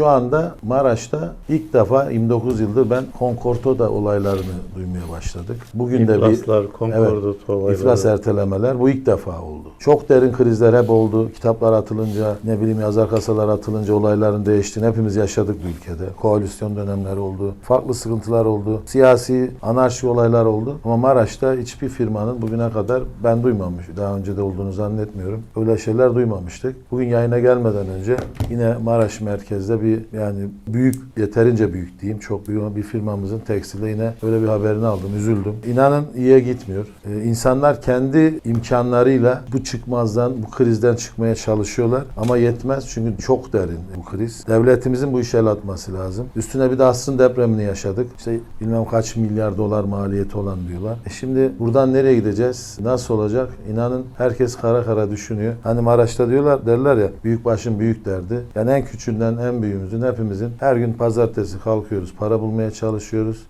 Şu anda Maraş'ta ilk defa 29 yıldır ben Concordo'da olaylarını duymaya başladık. Bugün de bir İflaslar, konkordato olayları. iflas ertelemeler bu ilk defa oldu. Çok derin krizler hep oldu. Kitaplar atılınca, ne bileyim yazar kasalar atılınca olayların değiştiğini hepimiz yaşadık bu ülkede. Koalisyon dönemleri oldu. Farklı sıkıntılar oldu. Siyasi, anarşi olaylar oldu. Ama Maraş'ta hiçbir firmanın bugüne kadar ben duymamış. Daha önce de olduğunu zannetmiyorum. Öyle şeyler duymamıştık. Bugün yayına gelmeden önce yine Maraş merkezde bir yani büyük, yeterince büyük diyeyim. Çok büyük ama bir firmamızın tekstilde yine öyle bir haberini aldım. Üzüldüm. İnanın iyiye gitmiyor. Ee, insanlar kendi imkanlarıyla bu çıkmazdan, bu krizden çıkmaya çalışıyorlar. Ama yetmez çünkü çok derin bu kriz. Devletimizin bu işe el atması lazım. Üstüne bir de Asrın depremini yaşadık. İşte bilmem kaç milyar dolar maliyeti olan diyorlar. E şimdi buradan nereye gideceğiz? Nasıl olacak? İnanın herkes kara kara düşünüyor. Hani Maraş'ta diyorlar derler ya büyük başın büyük derdi. Yani en küçüğünden en büyüğümüzün hepimizin her gün pazartesi kalkıyoruz. Para bulmaya çalışıyoruz.